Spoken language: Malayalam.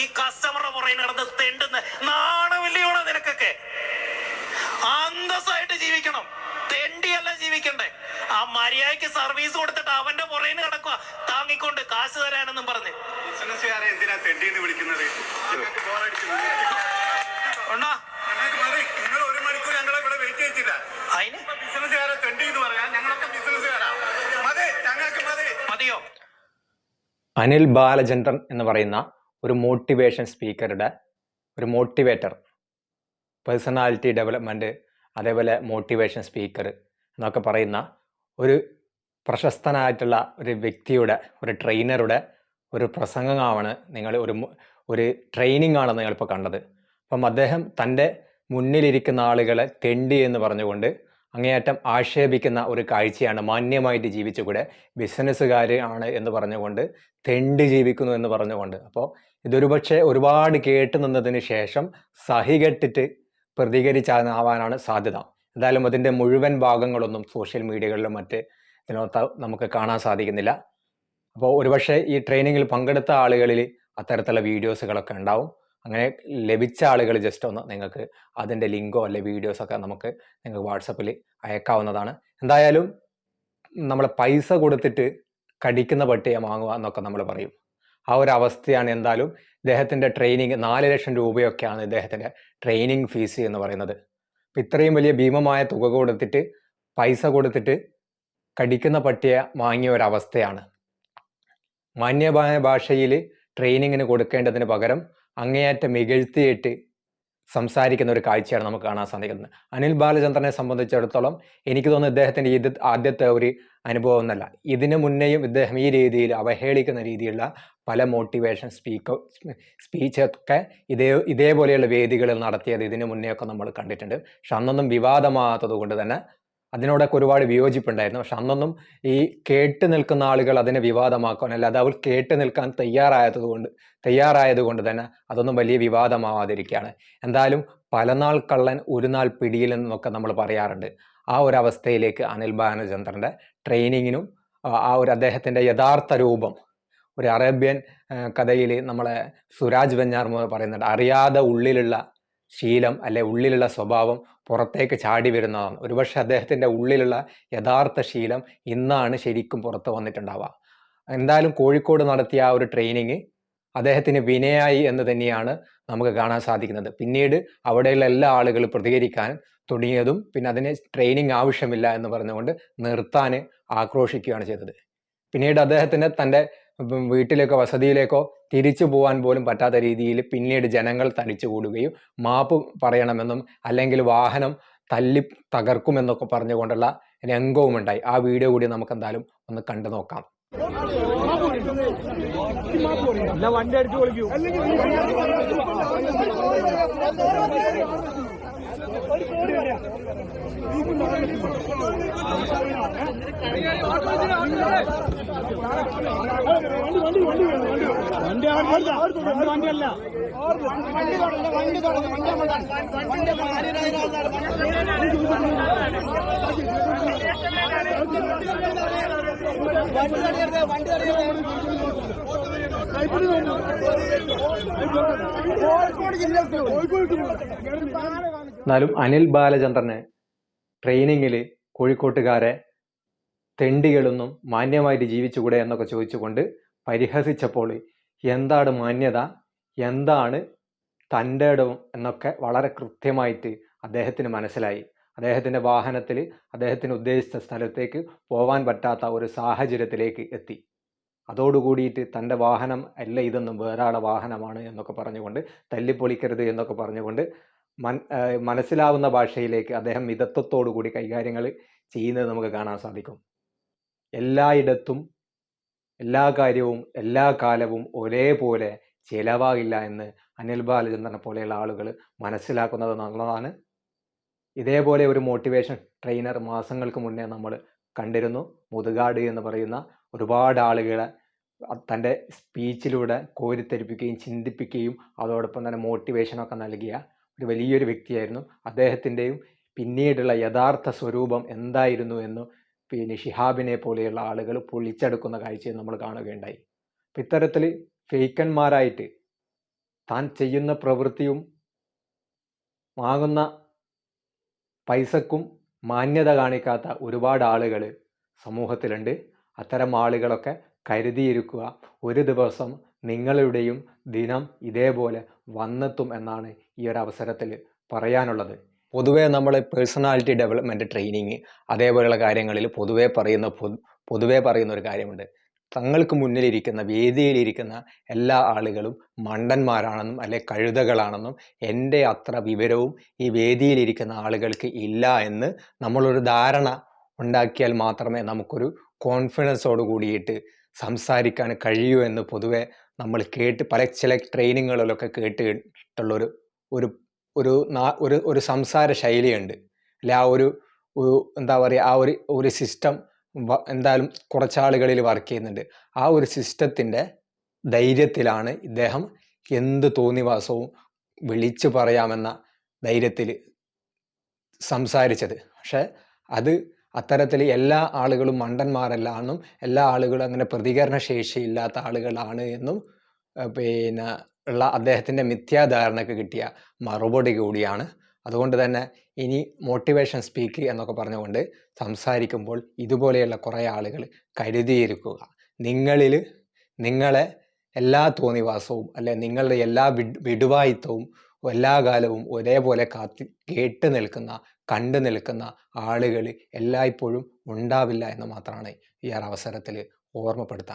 ഈ കസ്റ്റമറുടെ പുറകെ നടന്ന് തെണ്ടുന്ന നാണമില്ലയോടെ നിനക്കൊക്കെ? അന്തസ്സായിട്ട് ജീവിക്കണം. തെണ്ടിയല്ല ജീവിക്കണ്ടേ. ആ മര്യാദയ്ക്ക് സർവീസ് കൊടുത്തിട്ട് അവന്റെ പുറകിന് കിടക്കുക താങ്ങിക്കൊണ്ട് കാശ് തരാനെന്നും പറഞ്ഞ്. ബിസിനസ്സുകാരെ എന്തിനാ തെണ്ടിന്ന് വിളിക്കുന്നത്? നിങ്ങൾ ഒരു മണിക്കൂർ ഞങ്ങളെ ഇവിടെ വെയിറ്റ് അതിന്? ബിസിനസ്സുകാരെ തെണ്ടി എന്ന് പറയാൻ ഞങ്ങളൊക്കെ ബിസിനസ്സുകാരാ മതി ഞങ്ങൾക്ക് മതി. മതിയോ? അനിൽ ബാലചന്ദ്രൻ എന്ന് പറയുന്ന ഒരു മോട്ടിവേഷൻ സ്പീക്കറുടെ ഒരു മോട്ടിവേറ്റർ പേഴ്സണാലിറ്റി ഡെവലപ്മെന്റ് അതേപോലെ മോട്ടിവേഷൻ സ്പീക്കർ എന്നൊക്കെ പറയുന്ന ഒരു പ്രശസ്തനായിട്ടുള്ള ഒരു വ്യക്തിയുടെ ഒരു ട്രെയിനറുടെ ഒരു പ്രസംഗമാണ് നിങ്ങൾ ഒരു ഒരു ട്രെയിനിങ് ആണ് നിങ്ങളിപ്പോൾ കണ്ടത്. അപ്പം അദ്ദേഹം തന്റെ മുന്നിലിരിക്കുന്ന ആളുകളെ തെണ്ടി എന്ന് പറഞ്ഞുകൊണ്ട് അങ്ങേയറ്റം ആക്ഷേപിക്കുന്ന ഒരു കാഴ്ചയാണ് മാന്യമായിട്ട് ജീവിച്ചുകൂടെ ബിസിനസ്സുകാർ ആണ് എന്ന് പറഞ്ഞുകൊണ്ട് തെണ്ടി ജീവിക്കുന്നു എന്ന് പറഞ്ഞുകൊണ്ട്. അപ്പോൾ ഇതൊരു പക്ഷേ ഒരുപാട് കേട്ട് നിന്നതിന് ശേഷം സഹികെട്ടിട്ട് പ്രതികരിച്ചാവാനാണ് സാധ്യത. എന്തായാലും അതിന്റെ മുഴുവൻ ഭാഗങ്ങളൊന്നും സോഷ്യൽ മീഡിയകളിലും മറ്റ് ഇതിനകത്ത് നമുക്ക് കാണാൻ സാധിക്കുന്നില്ല. അപ്പോൾ ഒരുപക്ഷെ ഈ ട്രെയിനിങ്ങിൽ പങ്കെടുത്ത ആളുകളിൽ അത്തരത്തിലുള്ള വീഡിയോസുകളൊക്കെ ഉണ്ടാവും. അങ്ങനെ ലഭിച്ച ആളുകൾ ജസ്റ്റ് ഒന്ന് നിങ്ങൾക്ക് അതിന്റെ ലിങ്കോ അല്ലെ വീഡിയോസൊക്കെ നമുക്ക് നിങ്ങൾക്ക് വാട്സപ്പിൽ അയക്കാവുന്നതാണ്. എന്തായാലും നമ്മൾ പൈസ കൊടുത്തിട്ട് കടിക്കുന്ന പട്ടിയെ വാങ്ങുക എന്നൊക്കെ നമ്മൾ പറയും. ആ ഒരു അവസ്ഥയാണ് എന്തായാലും ഇദ്ദേഹത്തിന്റെ ട്രെയിനിങ് നാല് ലക്ഷം രൂപയൊക്കെയാണ് ഇദ്ദേഹത്തിന്റെ ട്രെയിനിങ് ഫീസ് എന്ന് പറയുന്നത്. ഇത്രയും വലിയ ഭീമമായ തുക കൊടുത്തിട്ട് പൈസ കൊടുത്തിട്ട് കടിക്കുന്ന പട്ടിയെ വാങ്ങിയ ഒരവസ്ഥയാണ് മാന്യമായ ഭാഷയിൽ ട്രെയിനിങ്ങിന് കൊടുക്കേണ്ടതിന് പകരം അങ്ങേയറ്റം എകഴ്ത്തിയിട്ട് സംസാരിക്കുന്ന ഒരു കാഴ്ചയാണ് നമുക്ക് കാണാൻ സാധിക്കുന്നത്. അനിൽ ബാലചന്ദ്രനെ സംബന്ധിച്ചിടത്തോളം എനിക്ക് തോന്നുന്നു ഇദ്ദേഹത്തിന്റെ ഇത് ആദ്യത്തെ ഒരു അനുഭവം എന്നല്ല ഇതിനു മുന്നേയും ഇദ്ദേഹം ഈ രീതിയിൽ അവഹേളിക്കുന്ന രീതിയിലുള്ള പല മോട്ടിവേഷൻ സ്പീക്കർ സ്പീച്ചൊക്കെ ഇതേ ഇതേപോലെയുള്ള വേദികളിൽ നടത്തിയത് ഇതിനു മുന്നേ ഒക്കെ നമ്മൾ കണ്ടിട്ടുണ്ട്. പക്ഷെ അന്നൊന്നും വിവാദമാകാത്തത് കൊണ്ട് തന്നെ അതിനോടൊക്കെ ഒരുപാട് വിയോജിപ്പുണ്ടായിരുന്നു. പക്ഷെ അന്നൊന്നും ഈ കേട്ട് നിൽക്കുന്ന ആളുകൾ അതിനെ വിവാദമാക്കാൻ അല്ലാതെ അവർ കേട്ട് നിൽക്കാൻ തയ്യാറായത് കൊണ്ട് തയ്യാറായത് കൊണ്ട് തന്നെ അതൊന്നും വലിയ വിവാദമാവാതിരിക്കുകയാണ്. എന്തായാലും പലനാൾ കള്ളൻ ഒരു നാൾ നമ്മൾ പറയാറുണ്ട്. ആ ഒരു അവസ്ഥയിലേക്ക് അനിൽ ബാലചന്ദ്രന്റെ ട്രെയിനിങ്ങിനും ആ- ഒരു അദ്ദേഹത്തിന്റെ യഥാർത്ഥ രൂപം. ഒരു അറേബ്യൻ കഥയിൽ നമ്മളെ സുരാജ് വെഞ്ഞാർമ പറയുന്നുണ്ട് അറിയാതെ ഉള്ളിലുള്ള ശീലം അല്ലെ ഉള്ളിലുള്ള സ്വഭാവം പുറത്തേക്ക് ചാടി വരുന്നതാണ്. ഒരുപക്ഷെ അദ്ദേഹത്തിന്റെ ഉള്ളിലുള്ള യഥാർത്ഥ ശീലം ഇന്നാണ് ശരിക്കും പുറത്ത് വന്നിട്ടുണ്ടാവുക. എന്തായാലും കോഴിക്കോട് നടത്തിയ ആ ഒരു ട്രെയിനിങ് അദ്ദേഹത്തിന് വിനയായി എന്ന് തന്നെയാണ് നമുക്ക് കാണാൻ സാധിക്കുന്നത്. പിന്നീട് അവിടെയുള്ള എല്ലാ ആളുകളും പ്രതികരിക്കാൻ തുടങ്ങിയതും പിന്നെ അതിന് ട്രെയിനിങ് ആവശ്യമില്ല എന്ന് പറഞ്ഞുകൊണ്ട് നിർത്താൻ ആക്രോശിക്കുകയാണ് ചെയ്തത്. പിന്നീട് അദ്ദേഹത്തിന് തന്റെ വീട്ടിലേക്കോ വസതിയിലേക്കോ തിരിച്ചു പോകാൻ പോലും പറ്റാത്ത രീതിയിൽ പിന്നീട് ജനങ്ങൾ തടിച്ചു കൂടുകയും മാപ്പ് പറയണമെന്നും അല്ലെങ്കിൽ വാഹനം തല്ലി തകർക്കുമെന്നൊക്കെ പറഞ്ഞുകൊണ്ടുള്ള രംഗവും ഉണ്ടായി ആ വീഡിയോ കൂടി നമുക്ക് എന്തായാലും ഒന്ന് കണ്ടു നോക്കാം. വണ്ടി അടിച്ചു പൊളിക്കൂ. വണ്ടി വണ്ടി വണ്ടിയല്ല എന്നാലും അനിൽ ബാലചന്ദ്രന് ട്രെയിനിങ്ങിൽ കോഴിക്കോട്ടുകാരെ തെണ്ടികളൊന്നും മാന്യമായിട്ട് ജീവിച്ചുകൂടെ എന്നൊക്കെ ചോദിച്ചുകൊണ്ട് പരിഹസിച്ചപ്പോൾ എന്താണ് മാന്യത? എന്താണ് തന്റെ ഇടം എന്നൊക്കെ വളരെ കൃത്യമായിട്ട് അദ്ദേഹത്തിന് മനസ്സിലായി. അദ്ദേഹത്തിന്റെ വാഹനത്തിൽ അദ്ദേഹത്തിന് ഉദ്ദേശിച്ച സ്ഥലത്തേക്ക് പോകാൻ പറ്റാത്ത ഒരു സാഹചര്യത്തിലേക്ക് എത്തി. അതോടുകൂടിയിട്ട് തന്റെ വാഹനം അല്ല ഇതൊന്നും വേറെ വാഹനമാണ് എന്നൊക്കെ പറഞ്ഞുകൊണ്ട് തല്ലിപ്പൊളിക്കരുത് എന്നൊക്കെ പറഞ്ഞുകൊണ്ട് മൻ മനസ്സിലാവുന്ന ഭാഷയിലേക്ക് അദ്ദേഹം മിതത്വത്തോടു കൂടി കൈകാര്യങ്ങൾ ചെയ്യുന്നത് നമുക്ക് കാണാൻ സാധിക്കും. എല്ലായിടത്തും എല്ലാ കാര്യവും എല്ലാ കാലവും ഒരേപോലെ ചിലവാകില്ല എന്ന് അനിൽ ബാലചന്ദ്രനെ പോലെയുള്ള ആളുകൾ മനസ്സിലാക്കുന്നത് നല്ലതാണ്. ഇതേപോലെ ഒരു മോട്ടിവേഷൻ ട്രെയിനർ മാസങ്ങൾക്ക് മുന്നേ നമ്മൾ കണ്ടിരുന്നു. മുതുകാട് എന്ന് പറയുന്ന ഒരുപാട് ആളുകളെ തന്റെ സ്പീച്ചിലൂടെ കോരിത്തരിപ്പിക്കുകയും ചിന്തിപ്പിക്കുകയും അതോടൊപ്പം തന്നെ മോട്ടിവേഷനൊക്കെ നൽകിയ ഒരു വലിയൊരു വ്യക്തിയായിരുന്നു. അദ്ദേഹത്തിന്റെയും പിന്നീടുള്ള യഥാർത്ഥ സ്വരൂപം എന്തായിരുന്നു എന്ന് പിന്നെ ഷിഹാബിനെ പോലെയുള്ള ആളുകൾ പൊളിച്ചെടുക്കുന്ന കാഴ്ചയും നമ്മൾ കാണുകയുണ്ടായി. അപ്പം ഇത്തരത്തിൽ ഫേക്കന്മാരായിട്ട് താൻ ചെയ്യുന്ന പ്രവൃത്തിയും വാങ്ങുന്ന പൈസക്കും മാന്യത കാണിക്കാത്ത ഒരുപാട് ആളുകൾ സമൂഹത്തിലുണ്ട്. അത്തരം ആളുകളൊക്കെ കരുതിയിരിക്കുക ഒരു ദിവസം നിങ്ങളുടെയും ദിനം ഇതേപോലെ വന്നെത്തും എന്നാണ് ഈ ഒരു അവസരത്തിൽ പറയാനുള്ളത്. പൊതുവേ നമ്മൾ പേഴ്സണാലിറ്റി ഡെവലപ്മെന്റ് ട്രെയിനിങ് അതേപോലെയുള്ള കാര്യങ്ങളിൽ പൊതുവേ പറയുന്ന പൊതുവേ പറയുന്ന ഒരു കാര്യമുണ്ട്. തങ്ങൾക്ക് മുന്നിലിരിക്കുന്ന വേദിയിലിരിക്കുന്ന എല്ലാ ആളുകളും മണ്ടന്മാരാണെന്നും അല്ലെ കഴുതകളാണെന്നും എന്റെ അത്ര വിവരവും ഈ വേദിയിലിരിക്കുന്ന ആളുകൾക്ക് ഇല്ല എന്ന് നമ്മളൊരു ധാരണ ഉണ്ടാക്കിയാൽ മാത്രമേ നമുക്കൊരു കോൺഫിഡൻസോട് കൂടിയിട്ട് സംസാരിക്കാൻ കഴിയൂ എന്ന് പൊതുവെ നമ്മൾ കേട്ട് പല ചില ട്രെയിനിങ്ങുകളിലൊക്കെ കേട്ടിട്ടുള്ളൊരു ഒരു ഒരു ഒരു ഒരു സംസാര ശൈലിയുണ്ട്. അല്ലെ ആ ഒരു എന്താ പറയുക ആ ഒരു ഒരു സിസ്റ്റം എന്തായാലും കുറച്ചാളുകളിൽ വർക്ക് ചെയ്യുന്നുണ്ട്. ആ ഒരു സിസ്റ്റത്തിന്റെ ധൈര്യത്തിലാണ് ഇദ്ദേഹം എന്ത് തോന്നിവാസവും വിളിച്ചു പറയാമെന്ന ധൈര്യത്തിൽ സംസാരിച്ചത്. പക്ഷേ അത് അത്തരത്തിൽ എല്ലാ ആളുകളും മണ്ടന്മാരല്ല എന്നും എല്ലാ ആളുകളും അങ്ങനെ പ്രതികരണ ശേഷിയില്ലാത്ത ആളുകളാണ് എന്നും പിന്നെ ഉള്ള അദ്ദേഹത്തിന്റെ മിഥ്യാധാരണയ്ക്ക് കിട്ടിയ മറുപടി കൂടിയാണ്. അതുകൊണ്ട് തന്നെ ഇനി മോട്ടിവേഷൻ സ്പീക്ക് എന്നൊക്കെ പറഞ്ഞുകൊണ്ട് സംസാരിക്കുമ്പോൾ ഇതുപോലെയുള്ള കുറേ ആളുകൾ കരുതിയിരിക്കുക. നിങ്ങളിൽ നിങ്ങളെ എല്ലാ തോന്നിവാസവും അല്ലെ നിങ്ങളുടെ എല്ലാ വിടുവായിത്വവും എല്ലാ കാലവും ഒരേപോലെ കാത്തി കേട്ട് നിൽക്കുന്ന കണ്ടു നിൽക്കുന്ന ആളുകൾ എല്ലായ്പ്പോഴും ഉണ്ടാവില്ല എന്ന് മാത്രമാണ് ഈ ഒരു അവസരത്തിൽ ഓർമ്മപ്പെടുത്താൻ